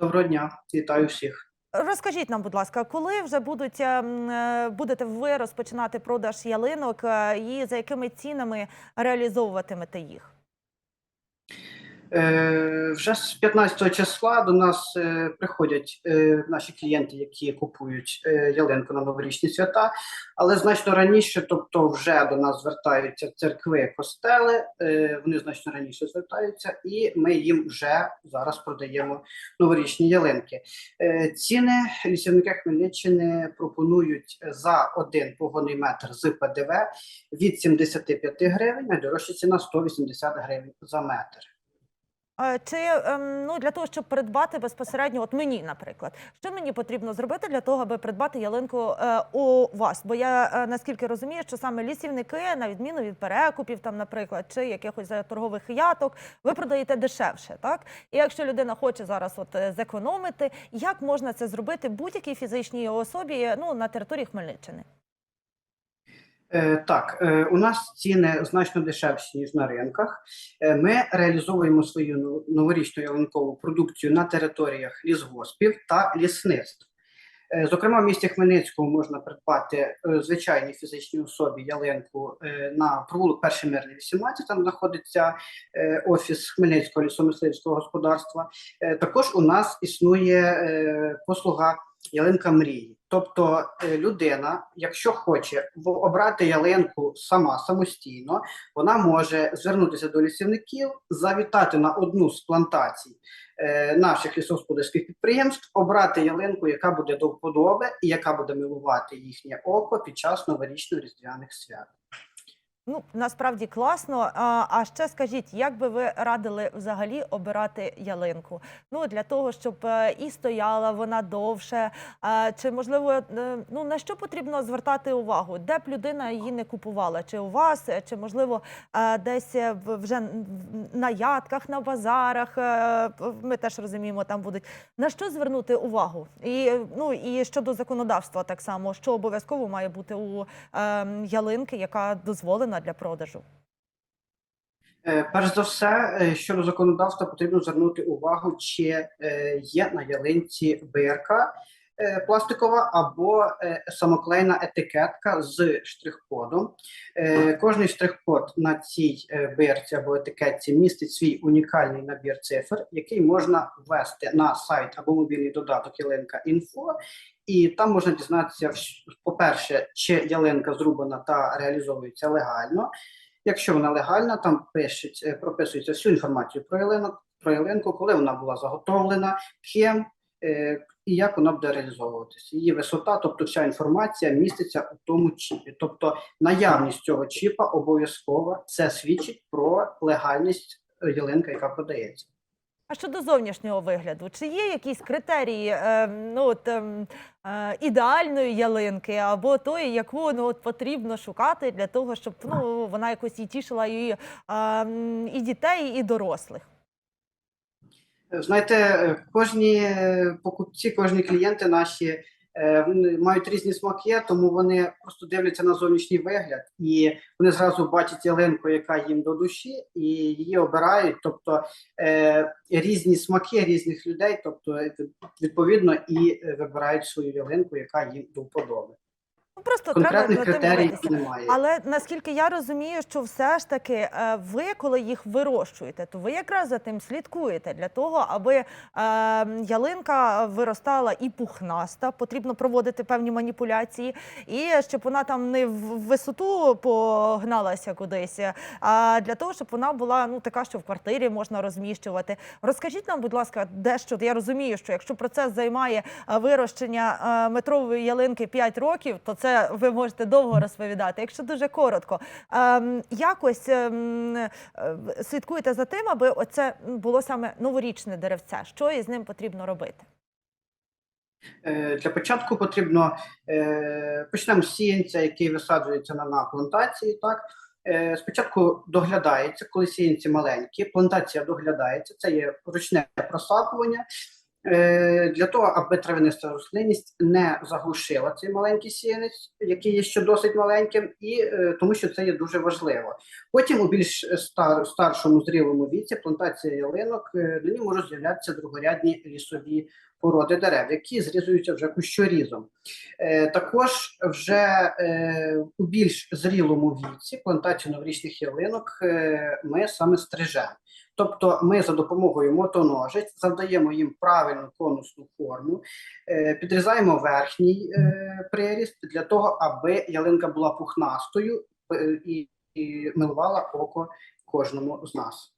Доброго дня, вітаю всіх. Розкажіть нам, будь ласка, коли вже будуть ем, е, будете ви розпочинати продаж ялинок е, і за якими цінами реалізовуватимете їх? Е, вже з 15 числа до нас е, приходять е, наші клієнти, які купують ялинку на новорічні свята, але значно раніше, тобто вже до нас звертаються церкви, костели, вони значно раніше звертаються, і ми їм вже зараз продаємо новорічні ялинки. Ціни лісівники Хмельниччини пропонують за один погонний метр з ПДВ від 75 гривень, найдорожча ціна 180 гривень за метр. Чи ем, ну для того, щоб придбати безпосередньо, от мені, наприклад, що мені потрібно зробити для того, аби придбати ялинку е, у вас? Бо я е, наскільки розумію, що саме лісівники, на відміну від перекупів, там, наприклад, чи якихось е, торгових яток, ви продаєте дешевше, так? І якщо людина хоче зараз от зекономити, як можна це зробити будь-якій фізичній особі ну на території Хмельниччини? Е, Так, е, у нас ціни значно дешевші, ніж на ринках. Е, Ми реалізовуємо свою но- новорічну ялинкову продукцію на територіях лісгоспів та лісництв. Зокрема, в місті Хмельницькому можна придбати звичайній фізичній особі ялинку на провулок Перший мирний 18, там знаходиться офіс Хмельницького лісомисливського господарства. Також у нас існує послуга ялинка мрії. Тобто е, людина, якщо хоче обрати ялинку сама самостійно, вона може звернутися до лісівників, завітати на одну з плантацій е, наших лісогосподарських підприємств, обрати ялинку, яка буде до вподоби і яка буде милувати їхнє око під час новорічно-різдвяних свят. Ну насправді класно. А, а ще скажіть, як би ви радили взагалі обирати ялинку? Ну для того, щоб е, і стояла вона довше, чи можливо, е, ну на що потрібно звертати увагу? Де б людина її не купувала? Чи у вас, е, чи можливо десь вже на ядках, на базарах? Ми теж розуміємо, там будуть на що звернути увагу? І ну і щодо законодавства, так само, що обов'язково має бути у ем, ялинки, яка дозволена для продажу. Е, Перш за все, е, щодо законодавства, потрібно звернути увагу, чи е, є на ялинці бирка пластикова або е, самоклейна етикетка з штрих-кодом. Е, Кожний штрих-код на цій е, бирці або етикетці містить свій унікальний набір цифр, який можна ввести на сайт або мобільний додаток Ялинка Інфо. І там можна дізнатися, по-перше, чи ялинка зрубана та реалізовується легально. Якщо вона легальна, там пишуть, е, прописується всю інформацію про ялинок, про ялинку, коли вона була заготовлена, ким е, і як вона буде реалізовуватися. Її висота, тобто вся інформація міститься у тому чіпі. Тобто наявність цього чіпа обов'язково це свідчить про легальність е, ялинка, яка продається. А щодо зовнішнього вигляду, чи є якісь критерії е, ну, от, ем, е, ідеальної ялинки або тої, яку ну, от, потрібно шукати для того, щоб ну, вона якось і тішила і, ем, і дітей, і дорослих? Знаєте, кожні е, покупці, кожні клієнти наші е, мають різні смаки, тому вони просто дивляться на зовнішній вигляд і вони зразу бачать ялинку, яка їм до душі, і її обирають. Тобто е, різні смаки різних людей, тобто відповідно і вибирають свою ялинку, яка їм до вподоби. Ну, просто Конкретних треба немає. Але наскільки я розумію, що все ж таки е, ви, коли їх вирощуєте, то ви якраз за тим слідкуєте для того, аби е, ялинка виростала і пухнаста, потрібно проводити певні маніпуляції, і щоб вона там не в висоту погналася кудись, а для того, щоб вона була ну така, що в квартирі можна розміщувати. Розкажіть нам, будь ласка, дещо я розумію, що якщо процес займає е, вирощення е, метрової ялинки 5 років, то це ви можете довго розповідати. Якщо дуже коротко, ем, якось ем, е, слідкуєте за тим, аби оце було саме новорічне деревце. Що із ним потрібно робити? Е, Для початку потрібно е, почнемо з сіянця, який висаджується на, плантації. Так спочатку доглядається, коли сіянці маленькі. Плантація доглядається. Це є ручне просапування. Е, для того, аби травяниста рослинність не заглушила цей маленький сіянець, який є ще досить маленьким, і е, тому що це є дуже важливо. Потім у більш стар, старшому зрілому віці плантація ялинок е, до ній можуть з'являтися другорядні лісові породи дерев, які зрізуються вже кущорізом. Також вже у більш зрілому віці плантацію новорічних ялинок ми саме стрижемо. Тобто ми за допомогою мотоножиць завдаємо їм правильну конусну форму, е, підрізаємо верхній е, приріст для того, аби ялинка була пухнастою е, і, і милувала око кожному з нас.